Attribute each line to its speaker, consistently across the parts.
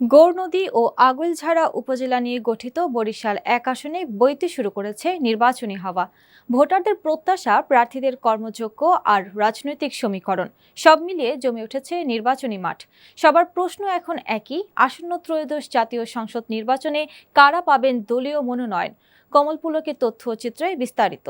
Speaker 1: গৌরনদী ও আগৈলঝাড়া উপজেলা নিয়ে গঠিত বরিশাল এক আসনে বইতে শুরু করেছে নির্বাচনী হাওয়া। ভোটারদের প্রত্যাশা, প্রার্থীদের কর্মযোগ্য আর রাজনৈতিক সমীকরণ, সব মিলিয়ে জমে উঠেছে নির্বাচনী মাঠ। সবার প্রশ্ন এখন একই, আসন্ন ত্রয়োদশ জাতীয় সংসদ নির্বাচনে কারা পাবেন দলীয় মনোনয়ন? কমল পুলকের তথ্য চিত্রে বিস্তারিত।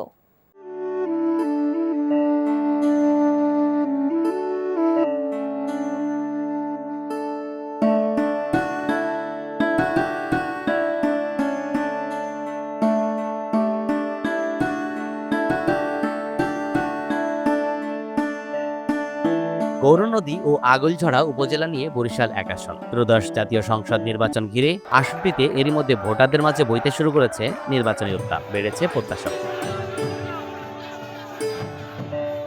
Speaker 2: গৌরনদী ও আগলঝড়া উপজেলা নিয়ে বরিশাল এক আসন। ত্রয়োদশ জাতীয় সংসদ নির্বাচন ঘিরে আসনটিতে এরই মধ্যে ভোটারদের মাঝে বইতে শুরু করেছে নির্বাচনী উত্তাপ, বেড়েছে প্রত্যাশা।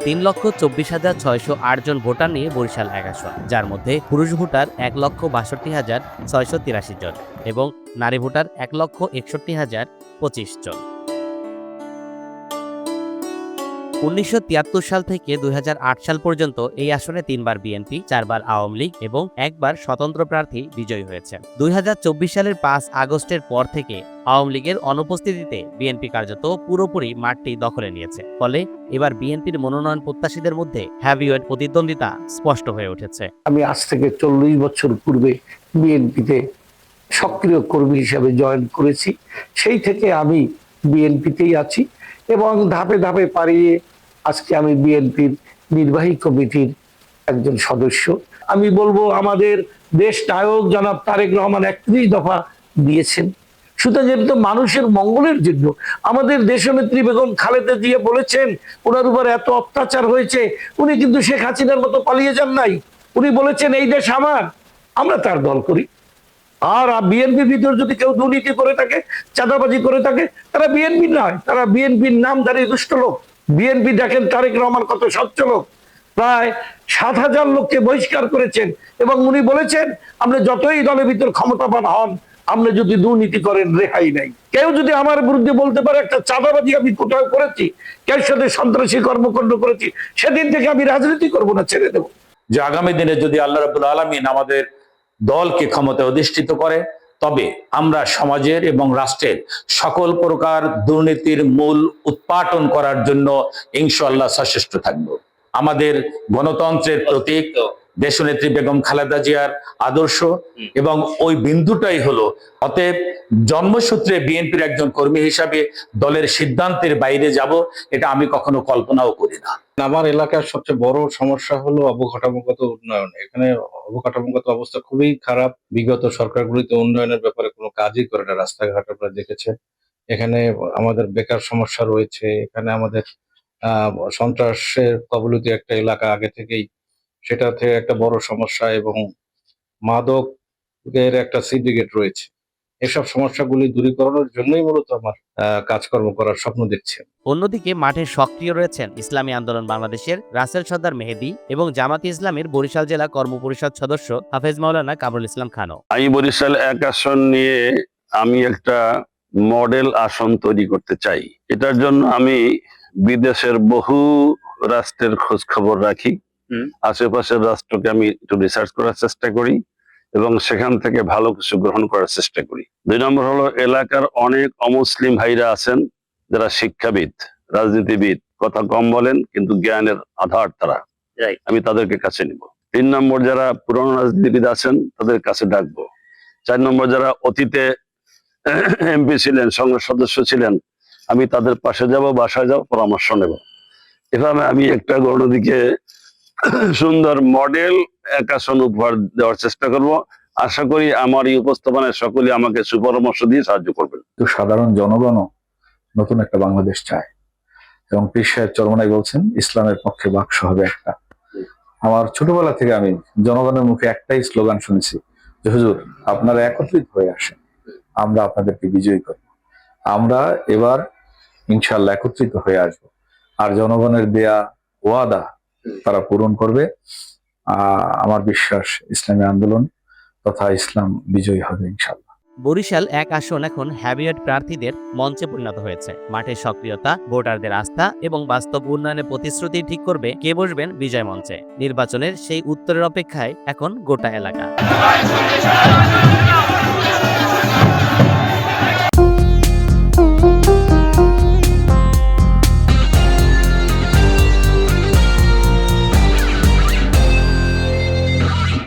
Speaker 2: তিন লক্ষ চব্বিশ হাজার ছয়শো আট জন ভোটার নিয়ে বরিশাল এক আসন, যার মধ্যে পুরুষ ভোটার এক লক্ষ বাষট্টি হাজার ছয়শো তিরাশি জন এবং নারী ভোটার এক লক্ষ একষট্টি হাজার পঁচিশ জন। উনিশশো তিয়াত্তর সাল থেকে দুই সাল পর্যন্ত এই আসনে তিনবার বিএনপি, চারবার আওয়ামী লীগ এবং একবার স্বতন্ত্র প্রার্থী বিজয়ী হয়েছে। দুই সালের পাঁচ আগস্টের পর থেকে আওয়ামী লীগের অনুপস্থিতিতে বিএনপি কার্যত পুরোপুরি মাঠটি দখলে নিয়েছে। ফলে এবার বিএনপির মনোনয়ন প্রত্যাশীদের মধ্যে হ্যাভিওয়েট প্রতিদ্বন্দ্বিতা স্পষ্ট হয়ে উঠেছে।
Speaker 3: আমি আজ থেকে চল্লিশ বছর পূর্বে বিএনপিতে সক্রিয় কর্মী হিসাবে জয়েন করেছি। সেই থেকে আমি বিএনপিতেই আছি। এবং ধাপে ধাপে পারিয়ে আজকে আমি বিএনপির নির্বাহী কমিটির একজন সদস্য। আমি বলব, আমাদের দেশ নায়ক জনাব তারেক রহমান একত্রিশ দফা দিয়েছেন। সুতরাং যেহেতু মানুষের মঙ্গলের জন্য। আমাদের দেশনেত্রী বেগম খালেদা জিয়া বলেছেন, ওনার উপর এত অত্যাচার হয়েছে, উনি কিন্তু শেখ হাসিনার মতো পালিয়ে যান নাই। উনি বলেছেন, এই দেশ আমার, আমরা তার দল করি। আর বিএনপির ভিতর যদি কেউ দুর্নীতি করে থাকে, চাঁদাবাজি করে থাকে, তারা বিএনপি নয়, তারা বিএনপির নামধারী দুষ্ট লোক। বিএনপি দেখেন তারেক রহমান কত স্বচ্ছ লোক। প্রায় সাত হাজার লোককে বহিষ্কার করেছেন এবং উনি বলেছেন, আপনি যতই দলের ভিতর ক্ষমতাবান হন, আপনি যদি দুর্নীতি করেন, রেহাই নাই। কেউ যদি আমার বিরুদ্ধে বলতে পারে, একটা চাঁদাবাজি আমি কোথাও করেছি কেউ সাথে সন্ত্রাসী কর্মকাণ্ড করেছি, সেদিন থেকে আমি রাজনীতি করব না, ছেড়ে দেবো।
Speaker 4: যে আগামী দিনে যদি আল্লাহ রাবুল আলমিন আমাদের দলকে ক্ষমতায় অধিষ্ঠিত করে। তবে আমরা সমাজের এবং রাষ্ট্রের সকল প্রকার দুর্নীতির মূল উৎপাটন করার জন্য ইনশাল্লাহ সচেষ্ট থাকব। আমাদের গণতন্ত্রের প্রতীক দেশনেত্রী বেগম খালেদা জিয়ার আদর্শ এবং ওই বিন্দুটাই হলো। অতএব জন্মসূত্রে বিএনপির একজন কর্মী হিসাবে দলের সিদ্ধান্তের বাইরে যাব এটা আমি কখনো কল্পনাও করি না।
Speaker 5: আমার এলাকার সবচেয়ে বড় সমস্যা হলো অবকাঠামোগত উন্নয়ন। এখানে অবকাঠামোগত অবস্থা খুবই খারাপ। বিগত সরকারগুলিতে উন্নয়নের ব্যাপারে কোনো কাজই করে না। রাস্তাঘাট আপনারা দেখেছেন। এখানে আমাদের বেকার সমস্যা রয়েছে। এখানে আমাদের আহ সন্ত্রাসের কবলিত একটা এলাকা আগে থেকেই সেটা থেকে একটা বড় সমস্যা এবং মাদকের একটা সিন্ডিকেট রয়েছে। এসব সমস্যাগুলি দূরীকরণের জন্যই মূলত আমার আহ, কাজকর্ম করার স্বপ্ন দেখছি
Speaker 2: অন্যদিকে মাঠে সক্রিয় রয়েছেন ইসলামী আন্দোলন বাংলাদেশের রাসেল সর্দার মেহেদি এবং জামাত ইসলামের বরিশাল জেলা কর্মপরিষদ সদস্য হাফেজ মাওলানা কামরুল ইসলাম খানও।
Speaker 6: আমি বরিশাল এক আসন নিয়ে আমি একটা মডেল আসন তৈরি করতে চাই। এটার জন্য আমি বিদেশের বহু রাষ্ট্রের খোঁজ খবর রাখি। আশেপাশের রাষ্ট্রকে আমি একটু রিসার্চ করার চেষ্টা করি এবং সেখান থেকে ভালো কিছু গ্রহণ করার চেষ্টা করি। দুই নম্বর হলো এলাকার অনেক অমুসলিম ভাইরা আছেন যারা শিক্ষাবিদ রাজনীতিবিদ কথা কম বলেন কিন্তু জ্ঞানের আধার তারা। আমি তাদেরকে কাছে নিব। তিন নম্বর যারা পুরনো রাজনীতিবিদ আছেন তাদের কাছে ডাকবো। চার নম্বর যারা অতীতে এমপি ছিলেন সংসদ সদস্য ছিলেন আমি তাদের পাশে যাব বাসায় যাব পরামর্শ নেব। এভাবে আমি একটা গণদিকে সুন্দর মডেল এক আসন উপহার দেওয়ার চেষ্টা করব। আশা করি আমার এই উপস্থাপনায় সকলে আমাকে সুপরামর্শ দিয়ে সাহায্য করবেন।
Speaker 7: তো সাধারণ জনগণও নতুন একটা বাংলাদেশ চায়। এবং পীর সাহেব চরমনাই বলছেন, ইসলামের পক্ষে বাক্স হবে একটা। আমার ছোটবেলা থেকে আমি জনগণের মুখে একটাই স্লোগান শুনেছি, যে, হুজুর, আপনারা একত্রিত হয়ে আসেন। আমরা আপনাদেরকে বিজয়ী করব। আমরা এবার ইনশাল্লাহ একত্রিত হয়ে আসব। আর জনগণের দেয়া ওয়াদা তারা পূরণ করবে। আমার বিশ্বাস, ইসলামী আন্দোলন তথা ইসলাম বিজয়ী হবে ইনশাল্লাহ
Speaker 2: বরিশাল এক আসন এখন হ্যাবিয়েট প্রার্থীদের মঞ্চে পরিণত হয়েছে। মাঠের সক্রিয়তা, ভোটারদের আস্থা এবং বাস্তব উন্নয়নের প্রতিশ্রুতি ঠিক করবে কে বসবেন বিজয় মঞ্চে। নির্বাচনের সেই উত্তরের অপেক্ষায় এখন গোটা এলাকা।